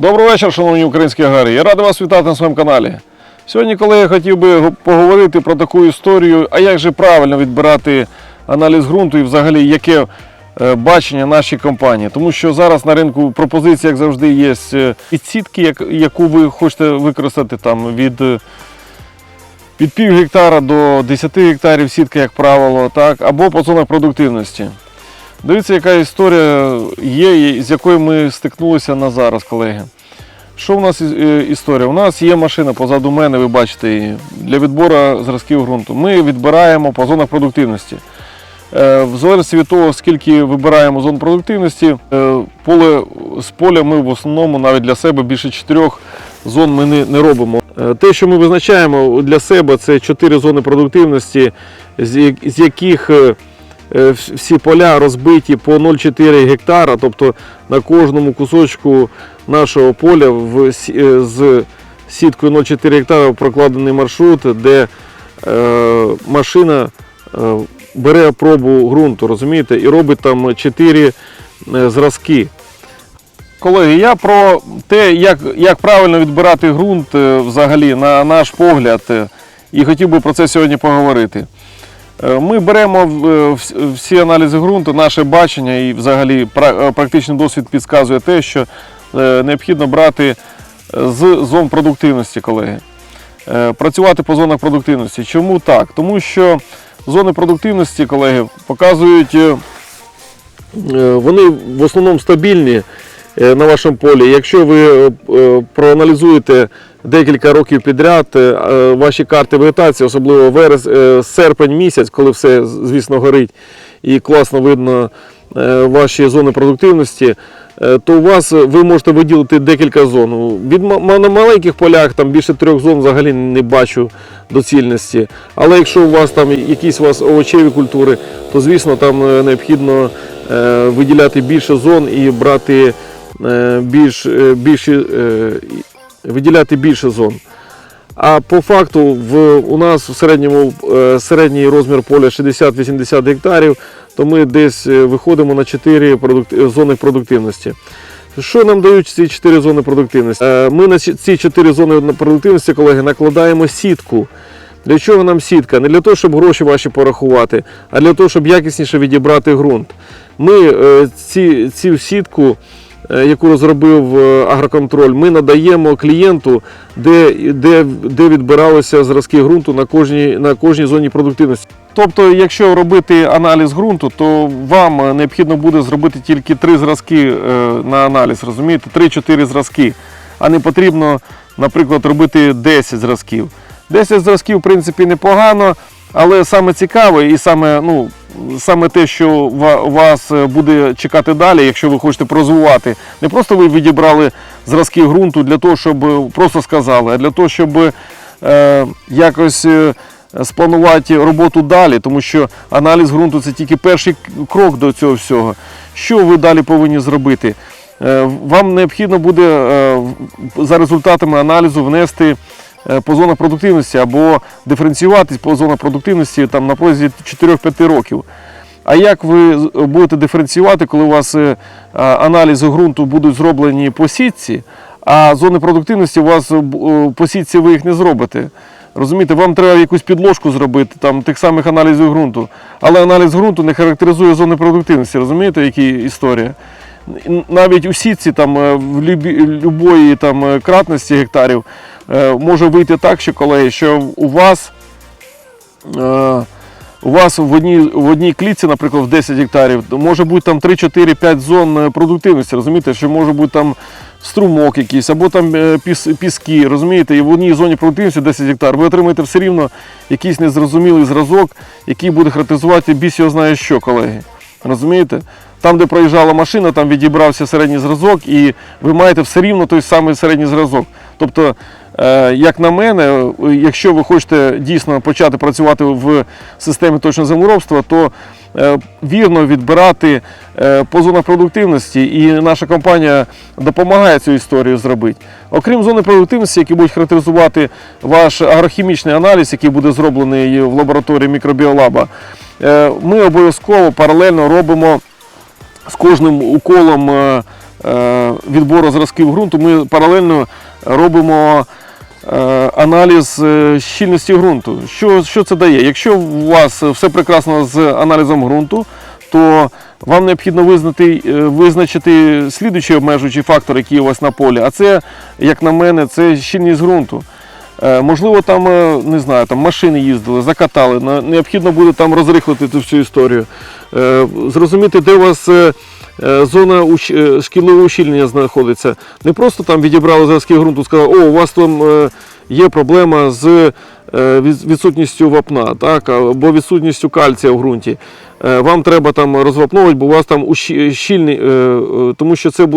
Добрий вечір, шановні українські аграрії. Я радий вас вітати на своєму каналі. Сьогодні, колеги, я хотів би поговорити про таку історію, а як же правильно відбирати аналіз ґрунту і взагалі яке е, бачення нашій компанії. Тому що зараз на ринку пропозиції, як завжди, є е, сітки, яку ви хочете використати там від. е, Від пів гектара до 10 гектарів сітка, як правило, так, або зонах продуктивності. Дивіться, яка історія є, з якою ми стикнулися на зараз, колеги. Що в нас е, історія? У нас є машина позаду мене, ви бачите для відбору зразків ґрунту. Ми відбираємо по зонах продуктивності. Е, В залежності від того, скільки вибираємо зон продуктивності, е, поле, з поля ми в основному навіть для себе більше чотирьох зон ми не, не робимо. Те, що ми визначаємо для себе, це чотири зони продуктивності, з яких всі поля розбиті по 0,4 гектара, тобто на кожному кусочку нашого поля в, е, з сіткою 0,4 гектара прокладений маршрут, де е, машина е, бере пробу ґрунту, розумієте, і робить там 4 е, зразки. Колеги, я про те, як, як правильно відбирати ґрунт е, взагалі, на наш погляд, е, і хотів би про це сьогодні поговорити. Е, Ми беремо е, всі аналізи ґрунту, наше бачення і взагалі е, практичний досвід підказує те, що необхідно брати з зон продуктивності, колеги. Працювати по зонах продуктивності. Чому так? Тому що зони продуктивності, колеги, показують, вони в основному стабільні на вашому полі. Якщо ви проаналізуєте декілька років підряд е, е, ваші карти вегетації, особливо верес, е, серпень місяць, коли все, звісно, горить і класно видно ваші зони продуктивності, то у вас ви можете виділити декілька зон. Від на маленьких полях там більше трьох зон взагалі не бачу доцільності. Але якщо у вас там якісь у вас овочеві культури, то звісно там необхідно виділяти більше зон і брати більш, більші, виділяти більше зон. А по факту в, у нас в середньому е, середній розмір поля 60-80 гектарів, то ми десь е, виходимо на 4 продукт, е, зони продуктивності. Що нам дають ці 4 зони продуктивності? Ми на ці- ці 4 зони продуктивності, колеги, накладаємо сітку. Для чого нам сітка? Не для того, щоб гроші ваші порахувати, а для того, щоб якісніше відібрати ґрунт. Ми ці, цю сітку, яку розробив е, агроконтроль, ми надаємо клієнту, де, де, де відбиралися зразки ґрунту на кожній, на кожній зоні продуктивності. Тобто, якщо робити аналіз ґрунту, то вам е, необхідно буде зробити тільки три зразки е, на аналіз, розумієте? 3-4 зразки. А не потрібно, наприклад, робити 10 зразків. 10 зразків, в принципі, непогано, але саме цікаве і саме, ну, саме те, що вас е, буде чекати далі, якщо ви хочете розвивати. Не просто ви відібрали зразки ґрунту для того, щоб е, просто сказали, а для того, щоб е, якось. е, Спланувати роботу далі, тому що аналіз ґрунту це тільки перший крок до цього всього. Що ви далі повинні зробити? Вам необхідно буде за результатами аналізу внести по зонах продуктивності або диференціюватись по зонах продуктивності там, на протязі 4-5 років. А як ви будете диференціювати, коли у вас е, аналізи ґрунту будуть зроблені по сітці, а зони продуктивності у вас е, е, по сітці ви їх не зробите? Розумієте, вам треба якусь підложку зробити, там тих самих аналізів ґрунту. Але аналіз ґрунту не характеризує зони продуктивності. Розумієте, які історія? Навіть у сітці там, е, в любої там, е, кратності гектарів е, може вийти так, що колеги, що у вас. у вас в одній, в одній клітці, наприклад, в 10 гектарів, може бути там 3, 4, 5 зон продуктивності, розумієте, що може бути там струмок якийсь, або там піс, піски, розумієте, і в одній зоні продуктивності 10 гектар, ви отримаєте все рівно якийсь незрозумілий зразок, який буде характеризувати біс його знає що, колеги. Розумієте? Там, де проїжджала машина, там відібрався середній зразок, і ви маєте все рівно той самий середній зразок. Тобто, е, як на мене, якщо ви хочете дійсно почати працювати в системі точного землеробства, то е, вірно відбирати е, по зонах продуктивності, і наша компанія допомагає цю історію зробити. Окрім зони продуктивності, які будуть характеризувати ваш агрохімічний аналіз, який буде зроблений в лабораторії мікробіолаба, ми обов'язково паралельно робимо з кожним уколом е, е, відбору зразків ґрунту ми паралельно робимо е, аналіз щільності ґрунту. Що, що це дає? Якщо у вас все прекрасно з аналізом ґрунту, то вам необхідно визнати, визначити слідуючий обмежуючий фактор, який у вас на полі. А це, як на мене, це щільність ґрунту. Е, Можливо, там е, не знаю, там машини їздили, закатали. Необхідно буде там розрихлити цю всю історію. Е, Зрозуміти, де у вас зона шкідливого ущільнення знаходиться. Не просто там відібрали зразки ґрунту, сказали, о, у вас там є проблема з відсутністю вапна, так, або відсутністю кальція в ґрунті. Е, Вам треба там розвапновувати, бо у вас там щільний, е, е, тому що це е,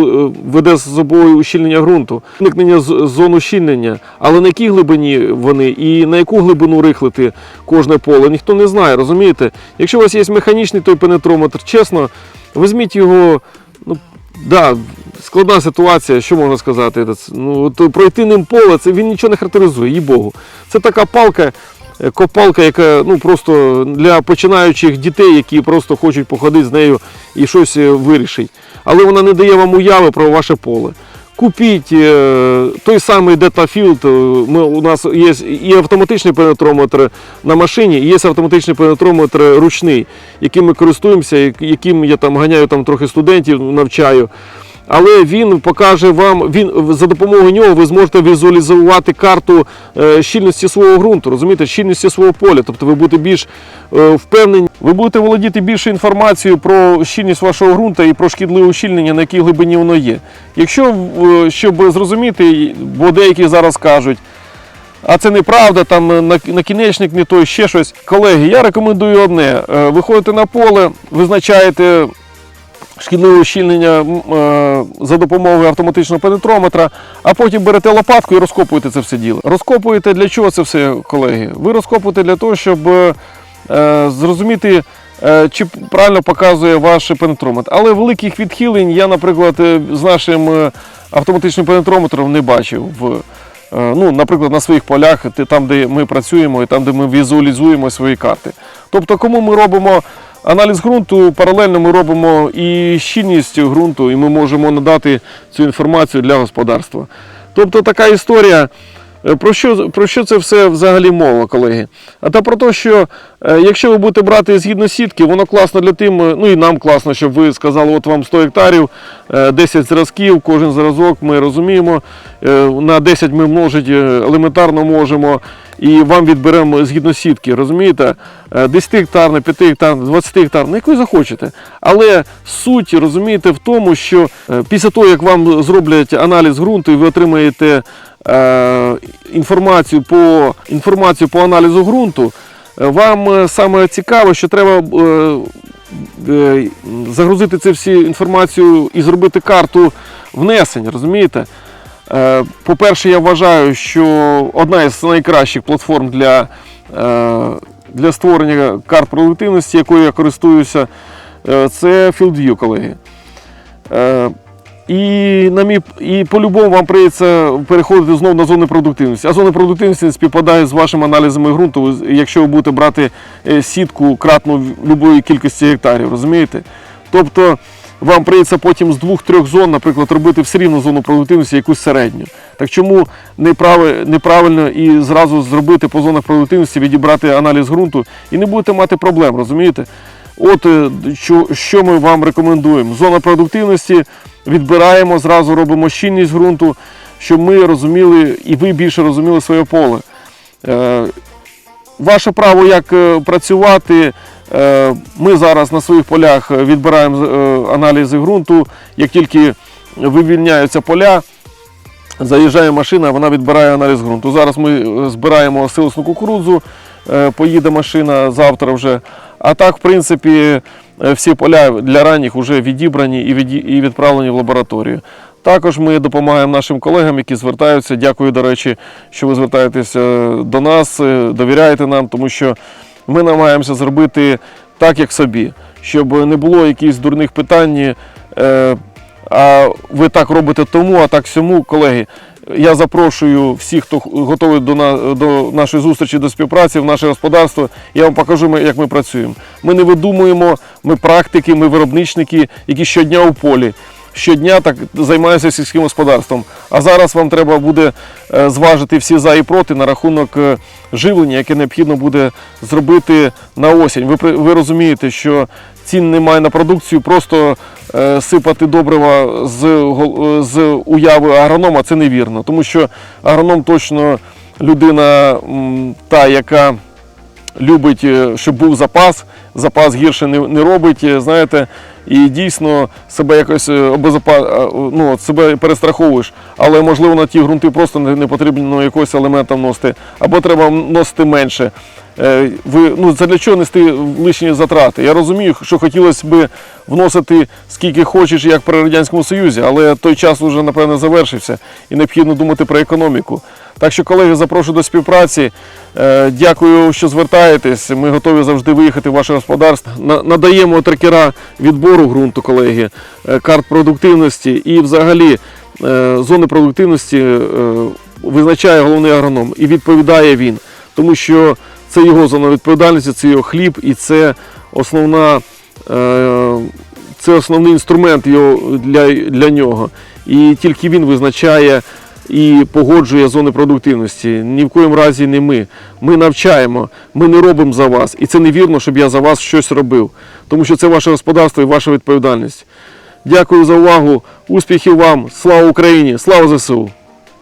веде з собою ущільнення ґрунту, виникнення зон ущільнення. Але на якій глибині вони і на яку глибину рихлити кожне поле, ніхто не знає, розумієте? Якщо у вас є механічний той пенетрометр, чесно, візьміть його. Ну, да, складна ситуація, що можна сказати? Ну, от пройти ним поле, це він нічого не характеризує, їй Богу. Це така палка, е, копалка, яка ну, просто для починаючих дітей, які просто хочуть походити з нею і щось е, вирішити. Але вона не дає вам уяви про ваше поле. Купіть е, той самий Detafield, е, Ми, у нас є і автоматичний пенетрометр на машині, і є автоматичний пенетрометр ручний, яким ми користуємося, яким я там ганяю там трохи студентів, навчаю. Але він покаже вам, він за допомогою нього ви зможете візуалізувати карту е, щільності свого ґрунту, розумієте, щільності свого поля. Тобто ви будете більш е, впевнені, ви будете володіти більше інформацією про щільність вашого ґрунту і про шкідливе ущільнення, на якій глибині воно є. Якщо е, щоб зрозуміти, бо деякі зараз кажуть. А це неправда, там на- накінечник не той, ще щось. Колеги, я рекомендую одне: виходите на поле, визначаєте шкідливе ущільнення е, за допомогою автоматичного пенетрометра, а потім берете лопатку і розкопуєте це все діло. Розкопуєте для чого це все, колеги? Ви розкопуєте для того, щоб е, е, зрозуміти. Чи правильно показує ваш пенетрометр. Але великих відхилень я, наприклад, з нашим автоматичним пенетрометром не бачив. Ну, наприклад, на своїх полях, там, де ми працюємо і там, де ми візуалізуємо свої карти. Тобто, кому ми робимо аналіз ґрунту, паралельно ми робимо і щільність ґрунту, і ми можемо надати цю інформацію для господарства. Тобто така історія. Е, Про що, про що це все взагалі мова, колеги? А та про те, що е, якщо ви будете брати згідно сітки, воно класно для тим, е, ну і нам класно, щоб ви сказали, от вам 100 гектарів, е, 10 зразків, кожен зразок ми розуміємо. На 10 ми множити елементарно можемо. І вам відберемо згідно сітки, розумієте? Е, 10 гектарне, 5 гектарне, 20 гектарне, як ви захочете. Але суть, розумієте, в тому, що після того, як вам зроблять аналіз ґрунту і ви отримаєте інформацію по, інформацію по аналізу ґрунту, е, вам е, саме цікаве, що треба е, е, загрузити цю всю інформацію і зробити карту внесень, розумієте? Е, По-перше, я вважаю, що одна із найкращих платформ для, е, для створення карт продуктивності, якою я користуюся, е, це FieldView, колеги. І, на мій, і по-любому вам прийдеться переходити знову на зони продуктивності. А зони продуктивності не співпадають з вашими аналізами ґрунту, якщо ви будете брати е, сітку кратну будь-якої кількості гектарів, розумієте? Тобто вам прийдеться потім з двох-трьох зон, наприклад, робити все рівно зону продуктивності якусь середню. Так чому неправильно і зразу зробити по зонах продуктивності, відібрати аналіз ґрунту і не будете мати проблем, розумієте? От е, що ми вам рекомендуємо. Зона продуктивності відбираємо, зразу робимо щільність ґрунту, щоб ми розуміли і ви більше розуміли своє поле. Е, Ваше право, як е, працювати. е, Ми зараз на своїх полях відбираємо аналізи ґрунту. Як тільки вивільняються поля, заїжджає машина, вона відбирає аналіз ґрунту. Зараз ми збираємо силосну кукурудзу, поїде машина завтра вже. А так, в принципі, всі поля для ранніх вже відібрані і відправлені в лабораторію. Також ми допомагаємо нашим колегам, які звертаються. Дякую, до речі, що ви звертаєтеся до нас, е, довіряєте нам, тому що ми намагаємося зробити так, як собі, щоб не було якихось дурних питань. А ви так робите тому, а так сьому, колеги. Я запрошую всіх, хто готовий до, на, до нашої зустрічі, до співпраці в наше господарство. Я вам покажу, як ми працюємо. Ми не видумуємо, ми практики, ми виробничники, які щодня у полі. щодня так займаюся сільським господарством. А зараз вам треба буде е, зважити всі за і проти на рахунок е, живлення, яке необхідно буде зробити на осінь. Ви, ви розумієте, що цін немає на продукцію, просто е, сипати добрива з, е, з уяви агронома це невірно, тому що агроном точно людина та, яка любить, е, щоб був запас. Запас гірше не, не робить, знаєте, і дійсно себе якось ну, себе перестраховуєш. Але можливо на ті ґрунти просто не, потрібно якогось елемента вносити, або треба носити менше. Е, Ви, ну, для чого нести лишні затрати? Я розумію, що хотілося б вносити скільки хочеш, як при Радянському Союзі, але той час вже, напевно, завершився і необхідно думати про економіку. Так що, колеги, запрошую до співпраці. Е, Дякую, що звертаєтесь. Ми готові завжди виїхати в ваше господарство. Надаємо трекера відбору ґрунту, колеги, е, карт продуктивності і взагалі зони продуктивності визначає головний агроном і відповідає він. Тому що це його зона відповідальності, це його хліб і це основна. е, Це основний інструмент його, для, для нього. І тільки він визначає і погоджує зони продуктивності. Ні в коїм разі не ми. Ми навчаємо, ми не робимо за вас. І це невірно, щоб я за вас щось робив. Тому що це ваше господарство і ваша відповідальність. Дякую за увагу. Успіхів вам! Слава Україні! Слава ЗСУ!